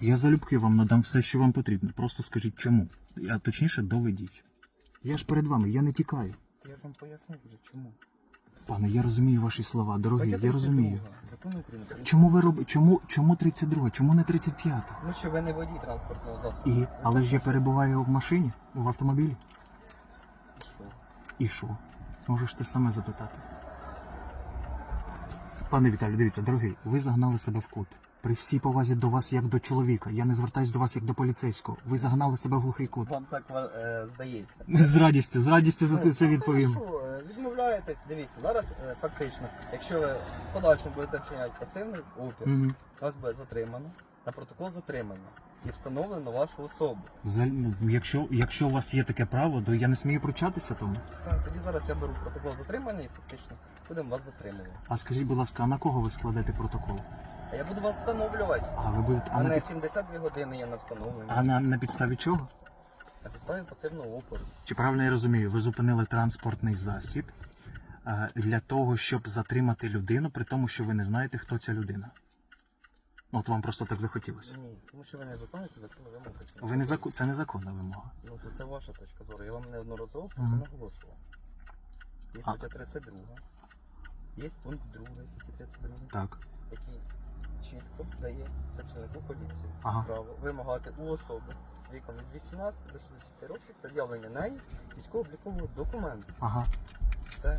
Я залюбки вам надам все, що вам потрібно. Просто скажіть чому. А точніше, доведіть. Я ж перед вами, я не тікаю. Я вам пояснив вже чому. Пане, я розумію ваші слова, дорогі, Стаття я розумію. 32 Закону України. про Чому ви робите? Чому, чому 32? Чому не 35? Ну що ви не водій транспортного засобу. І, але ж я перебуваю в машині, в автомобілі. І що? І що? Можеш те саме запитати. Пане Віталію, дивіться, дорогий, ви загнали себе в кут. При всій повазі до вас як до чоловіка. Я не звертаюсь до вас як до поліцейського. Ви загнали себе в глухий кут. Вам так е, здається. З радістю, з радістю за це, це відповім. Ну, хорошо, е, відмовляєтесь, дивіться, зараз е, фактично, якщо ви в подальшому будете вчиняти пасивний опір, Мгм. вас буде затримано на протокол затримання і встановлено вашу особу. Взагалі, ну, якщо, якщо у вас є таке право, то я не смію пручатися тому. Все, тоді зараз я беру протокол затримання і фактично будемо вас затримувати. А скажіть, будь ласка, а на кого ви складете протокол? А я буду вас встановлювати. А ви будете. А А на, не під... 72 години я на встановленні. а на, на підставі чого? На підставі пасивного опору. Чи правильно я розумію, ви зупинили транспортний засіб е, для того, щоб затримати людину, при тому, що ви не знаєте, хто ця людина? От вам просто так захотілося. Ні, тому що ви не виконуєте законну вимогу. Ви не заку... Це незаконна вимога. Ну, то це ваша точка зору. Я вам неодноразово про це Мгм. наголошував. Є А. стаття 32, є пункт 2 статті 32, Так. який чітко дає працівнику поліції Ага. право вимагати у особи віком від 18 до 60 років пред'явлення неї військово-облікового документу. Ага. Все.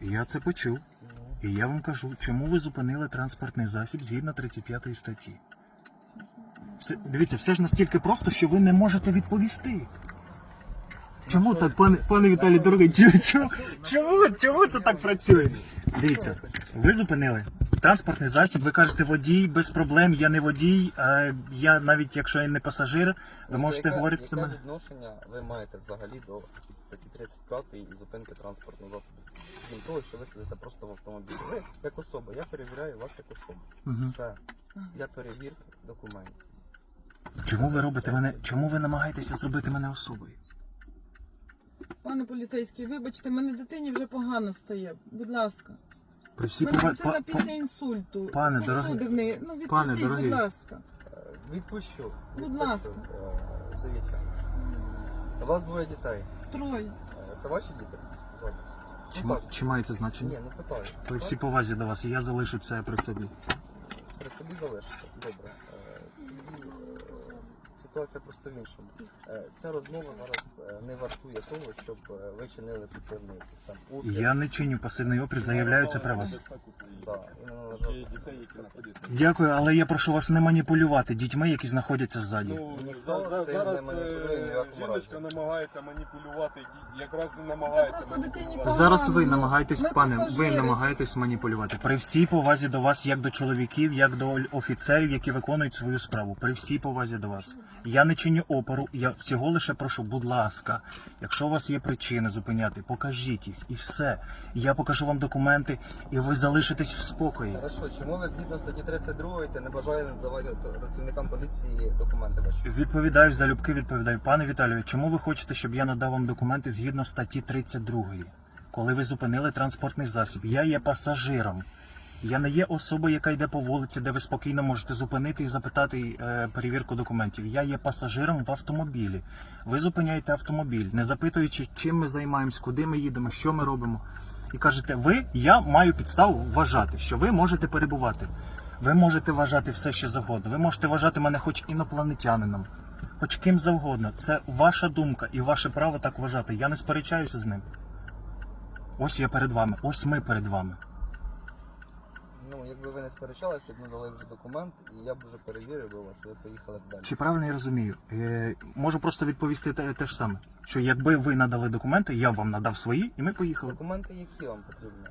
Я це почув. Ну, І я вам кажу, чому ви зупинили транспортний засіб згідно 35 статті. Все, дивіться, все ж настільки просто, що ви не можете відповісти. Чому так, пане, пане Віталій, дорогий, чому, чому, чому, чому це так працює? Дивіться, ви зупинили транспортний засіб, ви кажете водій, без проблем, я не водій, а я навіть якщо я не пасажир, ви Ну, можете яке- говорити до яке мене. відношення ви маєте взагалі до статті 35 і зупинки транспортного засобу? Крім того, що ви сидите просто в автомобілі. Ви як особа, я перевіряю вас як особу. Мгм. Все. Для перевірки документів. Чому ви робите мене? Чому ви намагаєтеся зробити мене особою? Пане поліцейський, вибачте, мене дитині вже погано стає. Будь ласка. При всій Мене пова- дитина па- па- після інсульту. Пане Сосуди дорогий. в неї. Ну, відпустіть, Пане дорогий. будь ласка. Відпущу. Будь відпущу. ласка. Е, Дивіться. У вас двоє дітей. Троє. Е, Це ваші діти? Чи, Ну так. чи має це значення? Ні, ну питаю. При всій повазі до вас, і я залишу це при собі. При собі залишите. Добре. Е, Тоді е, ситуація просто в іншому. Е, Ця розмова зараз е, не вартує того, щоб е, ви чинили пасивний якийсь там опір. Я не чиню пасивний опір, заявляю це при вас. Да, і. Дякую, але я прошу вас не маніпулювати дітьми, які знаходяться ззаді. Ну, за, зараз маніпулює ні в е, якому жіночка намагається маніпулювати, ді- якраз не намагається просто дитині маніпулювати. Зараз ви Ми намагаєтесь, пане, ви пасажири. намагаєтесь маніпулювати. При всій повазі до вас, як до чоловіків, як до офіцерів, які виконують свою справу. При всій повазі до вас. Я не чиню опору, я всього лише прошу, будь ласка, якщо у вас є причини зупиняти, покажіть їх і все. Я покажу вам документи, і ви залишитесь в спокої. Хорошо, чому ви згідно статті 32 та не бажаєте надавати працівникам поліції документи ваші? Відповідаю залюбки, відповідаю. Пане Віталію, чому ви хочете, щоб я надав вам документи згідно статті 32, коли ви зупинили транспортний засіб? Я є пасажиром. Я не є особою, яка йде по вулиці, де ви спокійно можете зупинити і запитати е, перевірку документів. Я є пасажиром в автомобілі. Ви зупиняєте автомобіль, не запитуючи, чим ми займаємось, куди ми їдемо, що ми робимо. І кажете, ви, я маю підставу вважати, що ви можете перебувати. Ви можете вважати все, що завгодно. Ви можете вважати мене хоч інопланетянином, хоч ким завгодно. Це ваша думка і ваше право так вважати. Я не сперечаюся з ним. Ось я перед вами, ось ми перед вами. Якби ви не сперечалися, б надали вже документ, і я б вже перевірив би вас, і ви поїхали б далі. Чи правильно я розумію? Е, можу просто відповісти те, те ж саме. Що якби ви надали документи, я б вам надав свої, і ми поїхали. Документи які вам потрібні?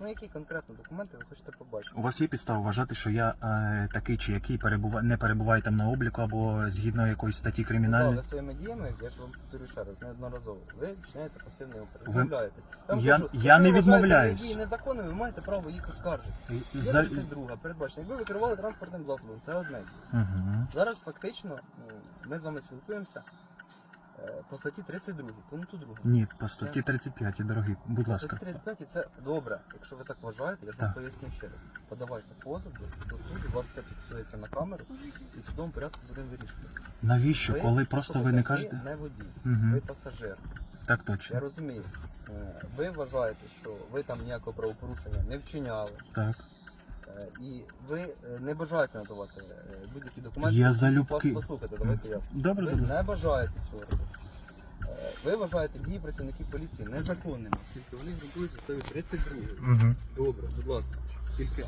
Ну, які конкретно документи ви хочете побачити? У вас є підстава вважати, що я е, такий чи який перебува... не перебуває там на обліку або згідно якоїсь статті Ну, да, ви своїми діями, я ж вам повторю ще раз, неодноразово. Ви вчиняєте пасивний опір. Ви- Відмовляєтесь. вам Я- кажу, я не відмовляюсь. дії незаконними, ви маєте право їх оскаржити. Є За... 32 передбачено. Якби ви керували транспортним засобом, це одне. Угу. Зараз фактично ну, ми з вами спілкуємося. По статті 32, пункту 2. Ні, по статті 35, дорогий, будь ласка. По статті 35 і це добре. Якщо ви так вважаєте, я ж вам поясню ще раз. Подавайте позов до, суду, у вас все фіксується на камеру, і в судовому порядку будемо вирішувати. Навіщо? Ви- Коли просто ви не кажете? Ви не водій, Мгм. ви пасажир. Так точно. Я розумію. Е, Ви вважаєте, що ви там ніякого правопорушення не вчиняли. Так. Е, І ви е, не бажаєте надавати е, будь-які документи. Я залюбки. Послухайте, давайте я. Добре, Ви добре. не бажаєте цього робити. Ви вважаєте дії працівників поліції незаконними, оскільки вони ґрунтуються статтею 32. Угу. Добре, будь ласка, тільки.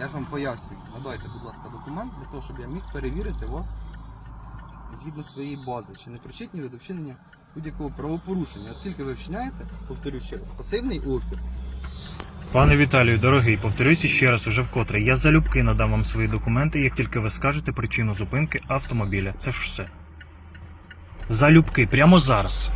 Я ж вам пояснюю. Надайте, будь ласка, документ для того, щоб я міг перевірити вас згідно своєї бази, чи не причетні ви до вчинення будь-якого правопорушення, оскільки ви вчиняєте, повторю ще раз, пасивний опір. Пане Віталію, дорогий, повторюся ще раз уже вкотре. Я залюбки надам вам свої документи, як тільки ви скажете причину зупинки автомобіля. Це ж все. Залюбки, прямо зараз.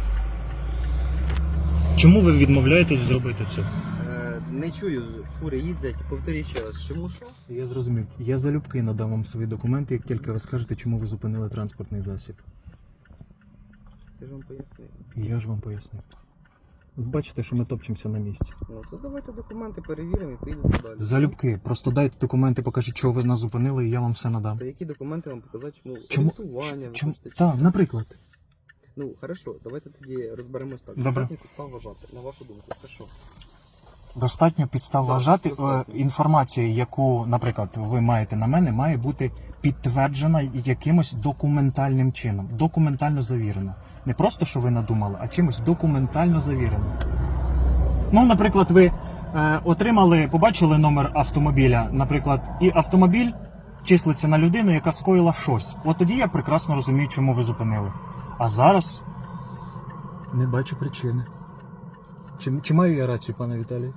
Чому ви відмовляєтесь зробити це? Е, не чую, фури їздять, повторюю ще раз, чому що? Я зрозумів. Я залюбки надам вам свої документи, як тільки ви скажете, чому ви зупинили транспортний засіб. Я ж вам пояснив. Я ж вам пояснив. Бачите, що ми топчемося на місці. Ну, то давайте документи перевіримо і поїдемо далі. Залюбки, просто дайте документи, покажіть, чого ви нас зупинили, і я вам все надам. Та які документи вам показати, чому, Чому- орієнтування, ви Чому? хочете, чи- Так, наприклад. Ну, хорошо, давайте тоді розберемось так. Добре. Достатньо підстав вважати, на вашу думку, це що? Достатньо підстав Так, вважати. достатньо. е, Інформація, яку, наприклад, ви маєте на мене, має бути підтверджена якимось документальним чином. Документально завірена. Не просто, що ви надумали, а чимось документально завірено. Ну, наприклад, ви е, отримали, побачили номер автомобіля, наприклад, і автомобіль числиться на людину, яка скоїла щось. От тоді я прекрасно розумію, чому ви зупинили. А зараз не бачу причини. Чи, чи маю я рацію, пане Віталій?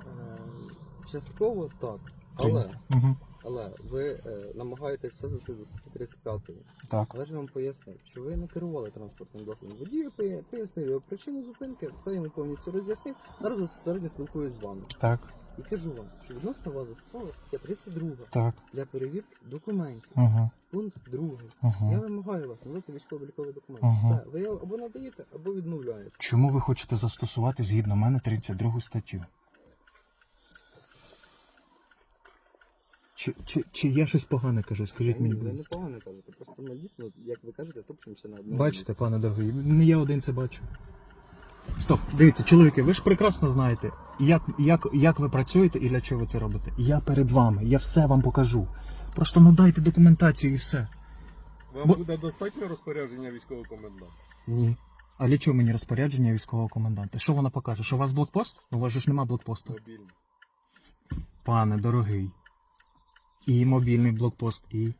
Частково так. Але, Угу. але ви е, намагаєтесь все зайти до статті 35. Так. Але ж я вам пояснив, що ви не керували транспортним засобом. Водію пояснив його причину зупинки, все йому повністю роз'яснив. Зараз середньо спілкуюсь з вами. Так, І кажу вам, що відносно вас застосована стаття 32 так. для перевірки документів. Угу. Пункт 2. Угу. Я вимагаю вас надати військово-обліковий документ. Ага. Все, ви його або надаєте, або відмовляєте. Чому ви хочете застосувати згідно мене 32 статтю? Чи, чи, чи я щось погане кажу? Скажіть Ні, мені, ви будь не ласка. погано кажете. Просто ми дійсно, як ви кажете, топчемося на одному. Бачите, місці. пане дорогий, не я один це бачу. Стоп, дивіться, чоловіки, ви ж прекрасно знаєте, як, як, як ви працюєте і для чого ви це робите. Я перед вами, я все вам покажу. Просто ну дайте документацію і все. Вам Бо- буде достатньо розпорядження військового коменданта? Ні. А для чого мені розпорядження військового коменданта? Що вона покаже? Що у вас блокпост? Ну, У вас же ж нема блокпосту. Мобільний. Пане дорогий. І мобільний блокпост, і.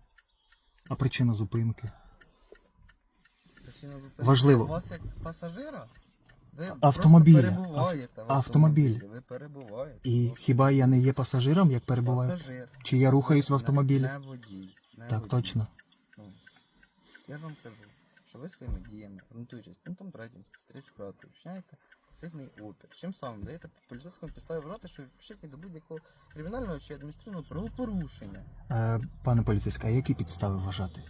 А причина зупинки. Причина зупинки Важливо. У вас як пасажира? Ви Автомобіля. просто перебуваєте в Автомобіль. автомобілі. Ви перебуваєте. І хіба я не є пасажиром, як перебуваю? Пасажир. Чи я рухаюсь в автомобілі? Не водій. Не Так, водій. точно. Ну, я ж вам кажу, що ви своїми діями, ґрунтуючись пунктом 3, 35, вчиняєте пасивний опір. Чим самим даєте поліцейському підставі вважати, що причетні до будь-якого кримінального чи адміністративного правопорушення. Е, пане поліцейський, а які підстави вважати?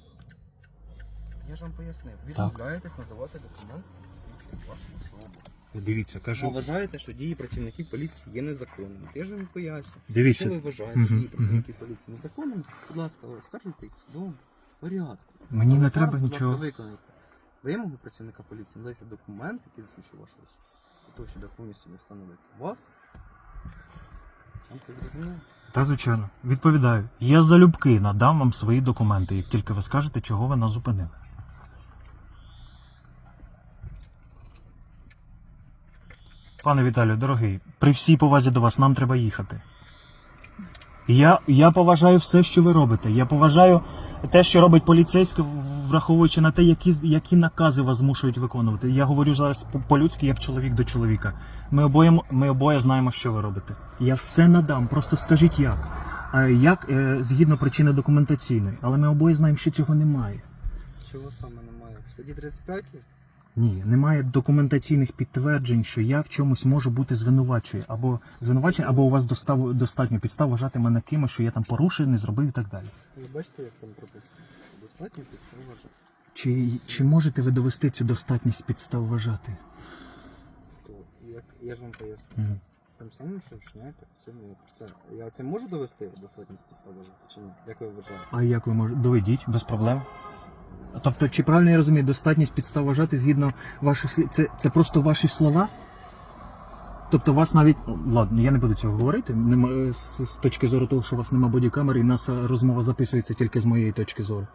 Я ж вам пояснив. Відмовляєтесь надавати документи, які засвідчують вашу особу. Дивіться, Ви вважаєте, що дії працівників поліції є незаконними. Я ж вам поясню. Якщо Дивіться. ви вважаєте Мгм, дії працівників поліції незаконними, будь ласка, оскаржуйте їх в судовому порядку. Мені не треба нічого. виконайте вимогу працівника поліції, надайте документ, який засвідчує вашу особу. Того, щоб я повністю не вас. Та звичайно, відповідаю. Я залюбки надам вам свої документи, як тільки ви скажете, чого ви нас зупинили. Пане Віталію, дорогий, при всій повазі до вас нам треба їхати. Я, я поважаю все, що ви робите. Я поважаю те, що робить поліцейський, враховуючи на те, які, які накази вас змушують виконувати. Я говорю зараз по- по-людськи, як чоловік до чоловіка. Ми обоє, ми обоє знаємо, що ви робите. Я все надам, просто скажіть як. Як е, згідно причини документаційної, але ми обоє знаємо, що цього немає. Чого саме немає? В статті 35 Ні, немає документаційних підтверджень, що я в чомусь можу бути звинувачую, або звинувачений, або у вас достав, достатньо підстав вважати мене кимось, що я там порушив, не зробив і так далі. ви бачите, як там прописано? Достатньо підстав вважати. Чи, чи можете ви довести цю достатність підстав вважати? То, як я ж вам поясню. Мгм. Тим самим, що вчиняєте сильний. Це я це можу довести достатність підстав вважати чи ні? Як ви вважаєте? А як ви можете? Доведіть, без проблем. Тобто, чи правильно я розумію, достатність підстав вважати згідно ваших слів. Це, це просто ваші слова? Тобто, вас навіть. Ладно, я не буду цього говорити. Нема, з, з точки зору того, що у вас нема бодікамери, і наша розмова записується тільки з моєї точки зору.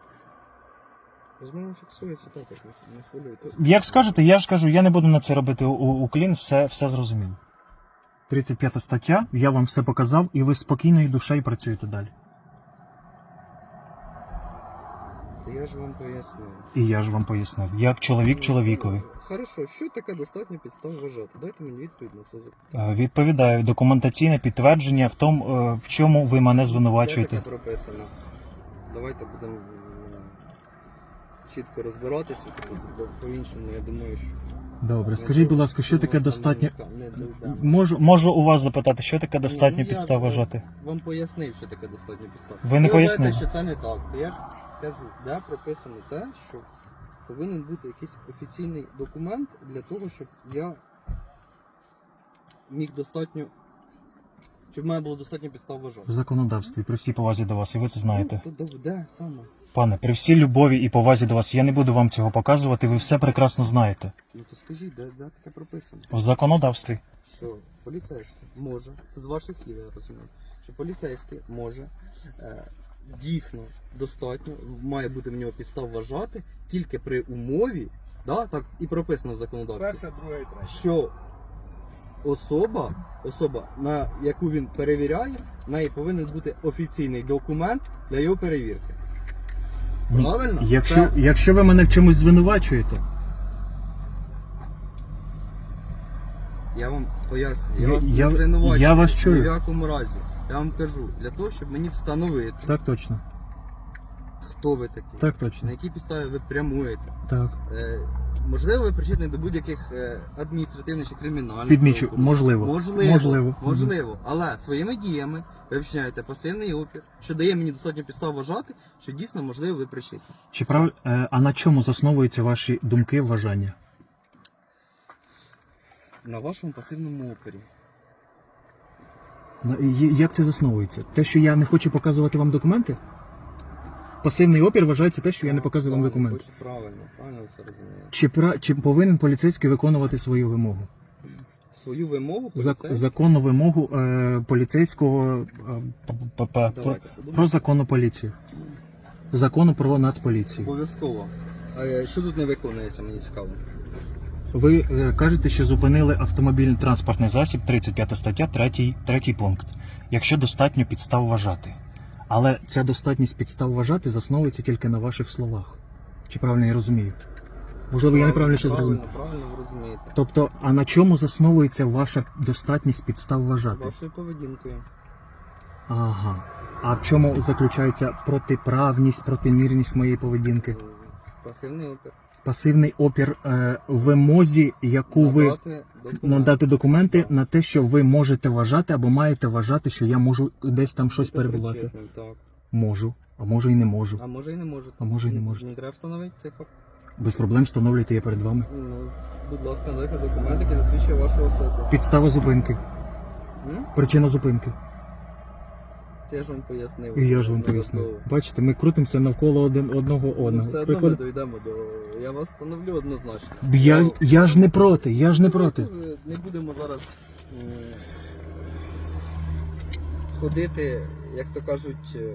Розмова фіксується також, не, хвилюйтесь. Як скажете, я ж кажу, я не буду на це робити у- у- уклін, все, все зрозуміло. 35 стаття, я вам все показав, і ви спокійною душею працюєте далі. Та я ж вам пояснив. І я ж вам пояснив, як чоловік чоловікові. Хорошо, що таке достатньо підстав вважати? Дайте мені відповідь на це запитання. Е, Відповідаю, документаційне підтвердження в тому, е, в чому ви мене Де звинувачуєте. таке прописано? Давайте будемо м, чітко розбиратися, бо по-іншому я думаю, що... Добре, скажіть, будь ласка, що таке достатньо. Можу, можу у вас запитати, що таке достатньо Ну, я підстав вам- вважати? Вам пояснив, що таке достатньо підстав. Ви не вважаєте, пояснили. що це не так. Я кажу, де прописано те, що повинен бути якийсь офіційний документ для того, щоб я міг достатньо. Щоб в мене було достатньо підстав вважати. В законодавстві, при всій повазі до вас, і ви це знаєте. Ну, то де- де саме? Пане, при всій любові і повазі до вас, я не буду вам цього показувати, ви все прекрасно знаєте. Ну то скажіть, де, де таке прописано? В законодавстві. Що поліцейський може, це з ваших слів я розумію, що поліцейський може е, дійсно достатньо, має бути в нього підстав вважати тільки при умові, да, так і прописано в законодавстві, Перша, друга і третя. що особа, особа, на яку він перевіряє, в неї повинен бути офіційний документ для його перевірки. Ні, Правильно? Якщо, Це- якщо ви мене в чомусь звинувачуєте, Я вам пояснюю, я, Я- вас я- не звинувачую. я вас чую. Ні в якому разі. Я вам кажу, для того, щоб мені встановити, так точно. хто ви такий, Так точно. на якій підставі ви прямуєте. Так. Е, можливо, ви причетні до будь-яких е, адміністративних чи кримінальних. Підмічу, правопорушень. можливо. Можливо, Можливо. можливо. Але своїми діями ви вчиняєте пасивний опір, що дає мені достатньо підстав вважати, що дійсно можливо ви причетні. Чи прав... е, А на чому засновуються ваші думки, вважання? На вашому пасивному опорі. І- Як це засновується? Те, що я не хочу показувати вам документи? Пасивний опір вважається те, що я не показую вам документи. Правильно, правильно ви це розумієте. Чи, пра... чи повинен поліцейський виконувати свою вимогу? Свою вимогу Зак... Законну вимогу е, поліцейського е, п- п- п- про, Давайте про законну поліцію. Закону про нацполіцію. Обов'язково. А е, що тут не виконується, мені цікаво. Ви е, кажете, що зупинили автомобільний транспортний засіб, 35 стаття, 3, 3 пункт. Якщо достатньо підстав вважати. Але ця достатність підстав вважати засновується тільки на ваших словах. Чи правильно я розумію? Можливо, я неправильно щось зрозумів. Правильно, правильно ви розумієте. Тобто, а на чому засновується ваша достатність підстав вважати? Вашою поведінкою. Ага. А в чому заключається протиправність, протимірність моєї поведінки? Пасивний опір. Пасивний опір е, вимозі, яку ви Надати документи. надати документи на те, що ви можете вважати або маєте вважати, що я можу десь там щось Бути перебувати. причетним, Так. Можу, а може і не можу. А може і не можете. А може і не можете. Не треба встановити цей факт. Без проблем встановлюйте я перед вами. Ну, будь ласка, надайте документи, які засвідчує вашу особу. Підстава зупинки, М? причина зупинки. Я ж вам пояснив. І я ж вам пояснив. Бачите, ми крутимося навколо один одного Ну, одного. все одно ми Приходить- дійдемо до. Я вас встановлю однозначно. Я, я ж не проти, я ж не проти. Давайте Не будемо зараз м, ходити, як то кажуть, е,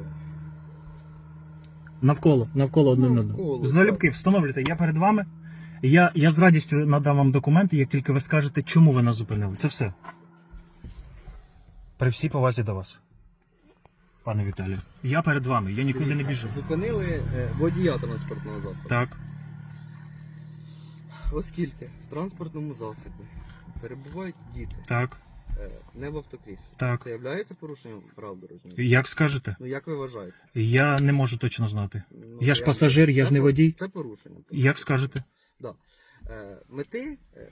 Навколо, навколо один Навколо, одного. Залюбки, встановлюйте, я перед вами. Я, я з радістю надам вам документи, як тільки ви скажете, чому ви нас зупинили. Це все. При всій повазі до вас. Пане Віталію. Я перед вами, я нікуди не біжу. зупинили е, водія транспортного засобу. Так. Оскільки в транспортному засобі перебувають діти, Так. е, не в автокріслі. Так. Це є порушенням прав дорожнього? Як скажете? Ну як ви вважаєте? Я не можу точно знати. Ну, Я ж пасажир, я це ж не водій. Це порушення. Як скажете? Да. Е, мети е,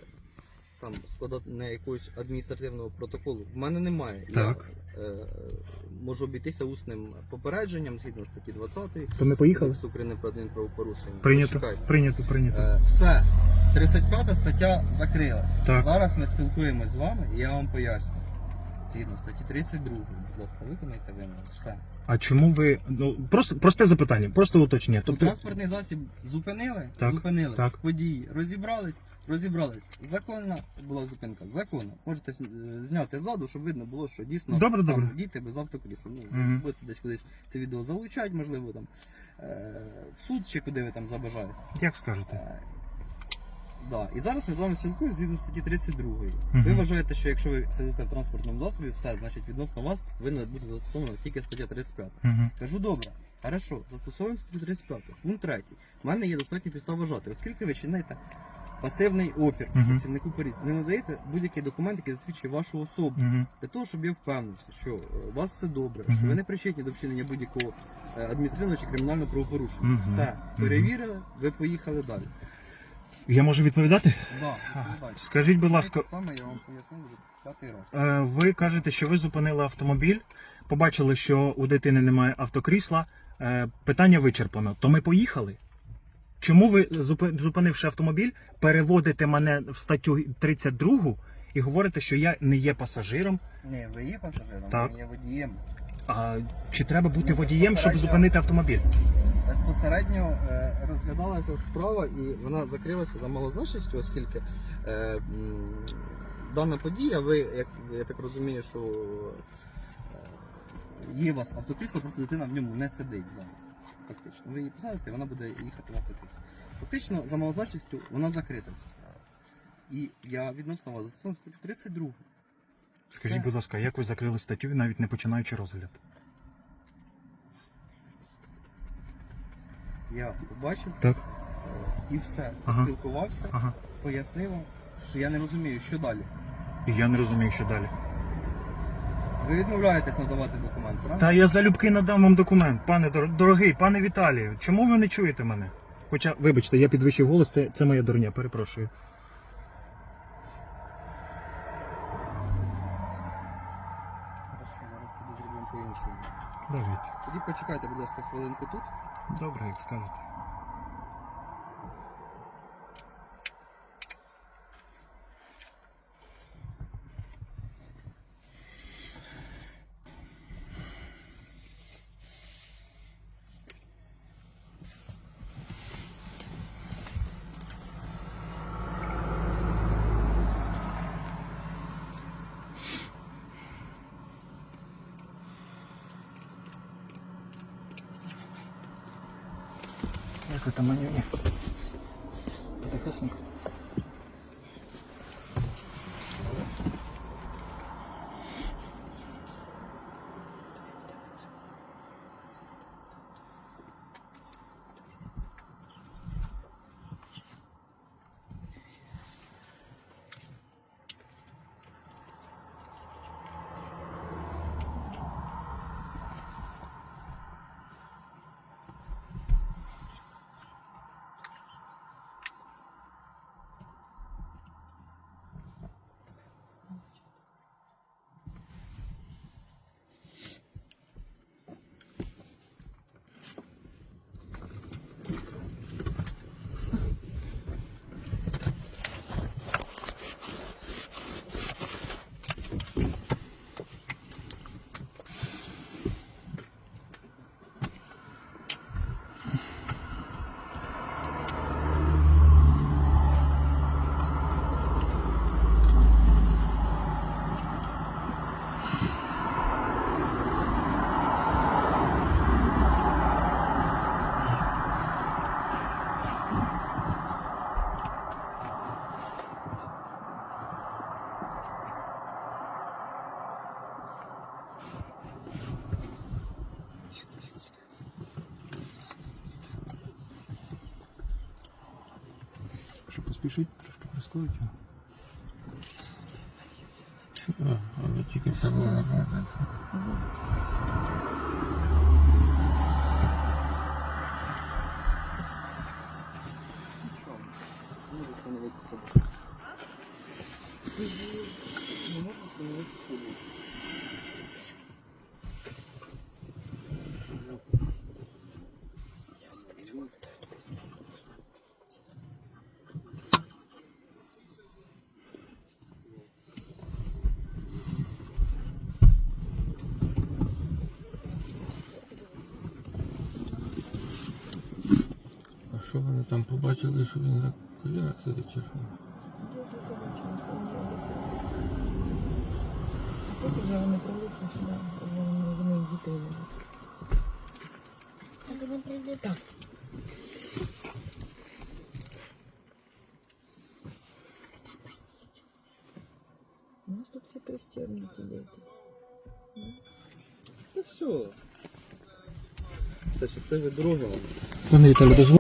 там складати не якогось адміністративного протоколу. В мене немає. Так. Я е, можу обійтися усним попередженням згідно статті 20 То ми поїхали? Кодексу України про адмінправопорушення. Прийнято, прийнято, прийнято. Е, все. 35 стаття закрилась. Так. Зараз ми спілкуємось з вами і я вам поясню. Згідно статті 32, будь ласка, виконайте вимогу. Все. А чому ви. Ну, просто просте запитання, просто уточнення. Тобто, транспортний засіб зупинили, Так, зупинили так. події, розібрались, розібрались. Законна була зупинка, законна. Можете зняти ззаду, щоб видно було, що дійсно Добре, там добре. діти без автокрісла. Ну, Мгм. будете десь кудись це відео залучати, можливо, там е, в суд чи куди ви там забажаєте. як скажете? Е, Да. І зараз ми з вами спілкуємося згідно статті 32. Мгм. Ви вважаєте, що якщо ви сидите в транспортному засобі, все, значить відносно вас повинна бути застосована тільки стаття 35. Угу. Кажу, добре, хорошо, застосовуємо статтю 35. Пункт 3. У мене є достатньо підстав вважати, оскільки ви чините пасивний опір Мгм. працівнику поліції, не надаєте будь-який документ, який засвідчує вашу особу. Угу. Для того, щоб я впевнився, що е, у вас все добре, Мгм. що ви не причетні до вчинення будь-якого е, адміністративного чи кримінального правопорушення. Мгм. Все, Мгм. перевірили, ви поїхали далі. Я можу відповідати? Да, відповідайте. Скажіть, будь ласка, Те саме я вам пояснив вже п'ятий раз. е, ви кажете, що ви зупинили автомобіль, побачили, що у дитини немає автокрісла. е, Питання вичерпано. То ми поїхали. Чому ви, зупинивши автомобіль, переводите мене в статтю 32 і говорите, що я не є пасажиром? Ні, ви є пасажиром, Так. ви є водієм. А чи треба бути Ну, водієм, щоб безпосередньо- зупинити автомобіль? Безпосередньо е, розглядалася справа і вона закрилася за малозначністю, оскільки е, м, дана подія, ви, як я так розумію, що е, є у вас автокрісло, просто дитина в ньому не сидить зараз. Фактично. Ви її посадите, вона буде їхати автокрісло. Фактично, за малозначністю вона закрита ця справа. І я відносно вас застосовую статтю 32. Скажіть, будь ласка, як ви закрили статтю, навіть не починаючи розгляд? Я побачив Так. е, і все. Ага. Спілкувався, Ага. пояснив вам, що я не розумію, що далі. І я не розумію, що далі. Ви відмовляєтесь надавати документ, правильно? Та я залюбки надам вам документ, пане дор- дорогий, пане Віталію. Чому ви не чуєте мене? Хоча, вибачте, я підвищив голос, це, це моя дурня, перепрошую. Хорошо, зараз тоді зробимо по-іншому. Давайте. Тоді почекайте, будь ласка, хвилинку тут. Добре, як скажете. Як ви Що поспішити, трошки прискорити. Але тільки все було нагадати. Не можна встановити собі. Що вони там побачили, що він на колінах сидить чи що? Потім вже вони прилипли сюди, вони, вони дітей ведуть. Так. У нас тут всі пристегнуті діти. Ну все. Все, щасливої дороги вам. Пане Віталію, дозвольте.